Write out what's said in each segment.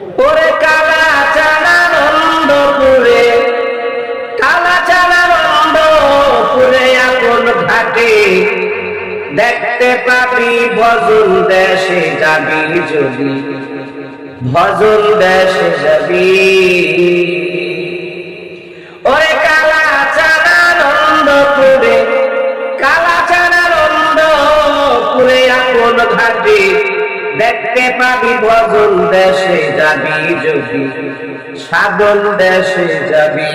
ওরে কালা চানা নন্দপুরে, কালা চানা নন্দপুরে এখন ঘাটে দেখতে পাবি ভজন দেশে যাবি যদি ভজন দেশে যাবি। ওরে কালা চানা নন্দপুরে, কালা চানা নন্দপুরে এখন ঘাটে দেখতে পাবি ভজন দেশে যাবি যদি, সাধন দেশে যাবি।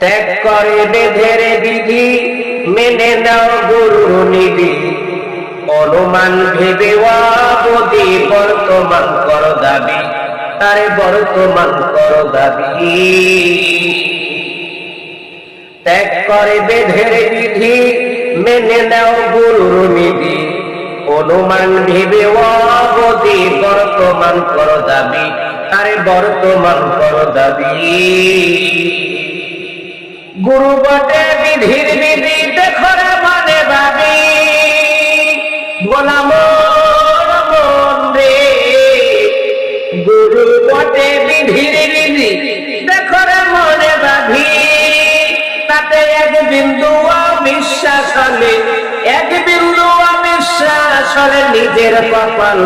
ত্যাগ করে বেঁধের বিধি, মেনে নাও গুরু নিধি। অনুমান ভেবে অবধি বর্তমান কর দাবি, তারে বর্তমান কর দাবি। ত্যাগ করে বেঁধের বিধি মেনে নাও গুরুর নিধি। অনুমান ভেবে অবধি বর্তমান কর দাবি, তারে বর্তমান কর দাবি। গুরু বটে বিধির বিধি, দেখরে মনে ভাবি। গোলাম গুরু বটে বিধির বিধি, দেখরে মনে ভাবি। তাতে এক বিন্দু বিশ্বাস হলে এক বিন্দু বিশ্বাস হলে নিজের কপাল।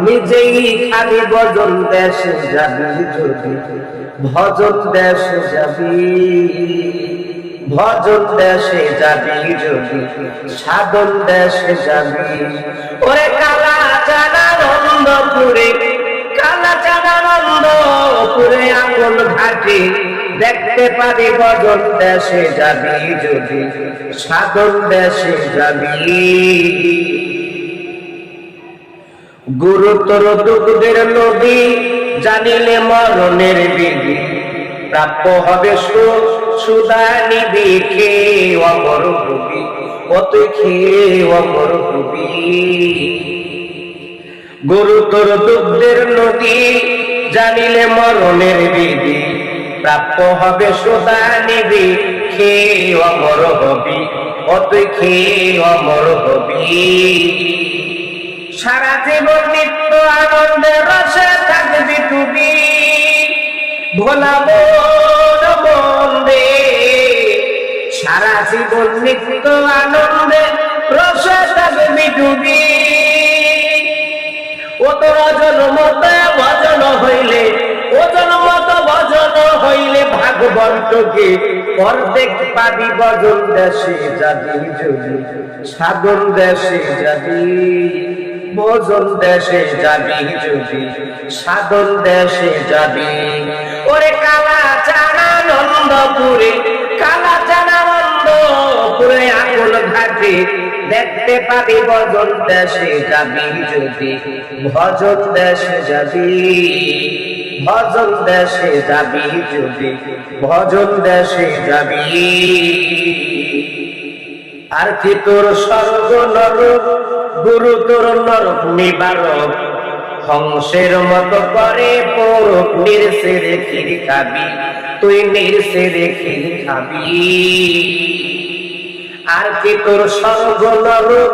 নিজেই খালি ভজন দেশে যাবি যদি। ভজন দেশে যাবি। ভজন দেশে যাবি যদি। সাধন দেশে যাবি। ওরে কালা চানা নন্দপুরে, কালা চানা নন্দপুরে আঙুল ঘাটে। দেখতে পাবি ভজন দেশে যাবি যদি, সাধন দেশে যাবি। গুরুতর দুঃখদের নদী জানিলে মরণের বিধি, প্রাপ্য হবে সুখ সুদা নিবি খেয়ে কত খেয়ে অমর হবি গুরুতর দুঃখদের নদী জানিলে মরণের বিধি প্রাপ্য হবে সুদা নিবি খেয়ে অমর হবি কত খেয়ে অমর হবি। সারা জীবন নিত্য আনন্দের রসে থাকবি তুমি। ভোলা মন মন্দে সারা জীবন নিত্য আনন্দে রসে থাকবি তুমি। ও তোর জন্মতে ভজন হইলে ও ভজন হইলে ভাগবন্তকে অর্ধেক পাবি ভজন দেশে যাবি যদি সাধন দেশে যাবি, ভোজন দেশে যাবি যদি, সাধন দেশে যাবি। ওরে কালা চানা নন্দপুরে, কালা চানা নন্দপুরে আকুল ঘাটে দেখতে পাবি ভজন দেশে যাবি যদি, ভজন দেশে যাবি। ভজন দেশে যাবি যদি, ভজন দেশে যাবি। আর কি তোর স্বর্গ নরক, গুরু তোর নরক নিবারক হংসের মতো করে পরক নিরসে রেখে খাবি, তুই নিরসে রেখে খাবি। আর কি তোর স্বর্গ নরক,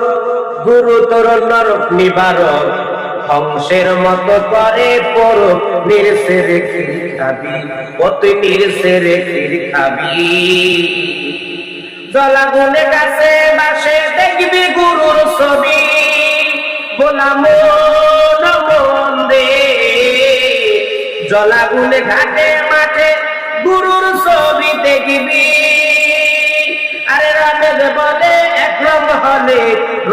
গুরু তোর নরক নিবারক হংসের মতো করে পরক নিরসে রেখে খাবি ও তুই রেখে খাবি। জলাগুনে গাছে বাসে দেখবি গুরুর ছবি গোলাম জলাগুনে ঘাটে মাঠে গুরুর ছবি দেখবি, আরে রমে যে বলে এক রং হলে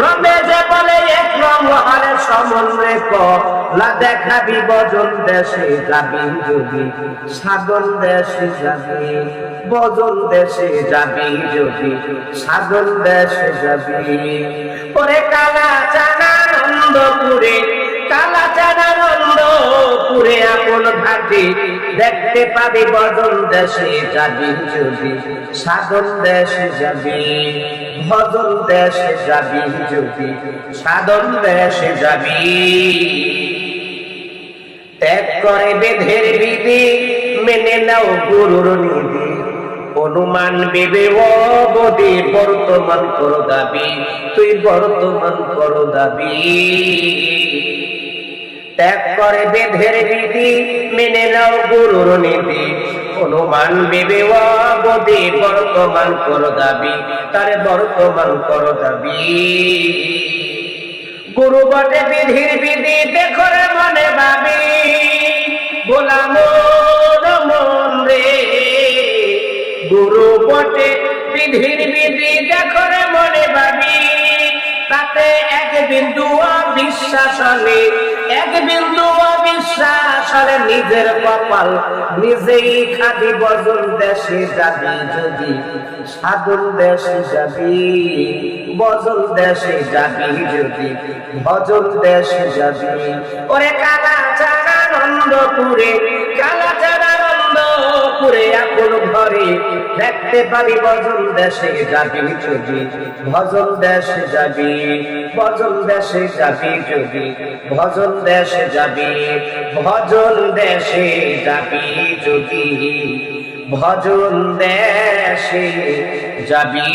রমে যে বলে এক রং হলে সমন্বয় কলা দেখাবি বজন দেশে যাবি যদি, সাগর দেশে যাবি, বজন দেশে যাবি যদি, সাগর দেশে যাবি। ওরে কালা চানা নন্দপুরে আপন ঘাটে দেখতে পাবি বজন দেশে যাবি যদি, সাধন দেশে যাবি, ভজন দেশে যাবি যদি, সাধন দেশে যাবি। ত্যাগ করে বেধের বিধি মেনে নাও গুরুর নিধি, অনুমান বেবে অবধি বর্তমান করো দাবি, তুই বর্তমান করো দাবি। ত্যাগ করে বেঁধের বিধি মেনে নাও গুরুর নীতি। অনুমান বিবে অবধি বর্তমান কর দাবি, তারে বর্তমান কর দাবি। গুরু বটে বিধির বিধি দেখো রে মনে ভাবি, গোলাম রে। গুরু বটে বিধির বিধি দেখো রে মনে ভাবি, তাতে এক বিন্দু বিশ্বাস হলে নিজের কপাল, নিজেই খাদি বজন দেশে যাবি যদি, সাধন দেশে যাবি বজন দেশে যাবি যদি দেশে যাবি। ওরে কালা চারা নন্দপুরে কালা চারা নন্দপুরে আপন ঘরে দেখতে পারি বজন দেশে যাবি যদি, ভজন দেশে যাবি, ভজন দেশে যাবি যদি, ভজন দেশে যাবি, ভজন দেশে যাবি যদি, ভজন দেশে যাবি।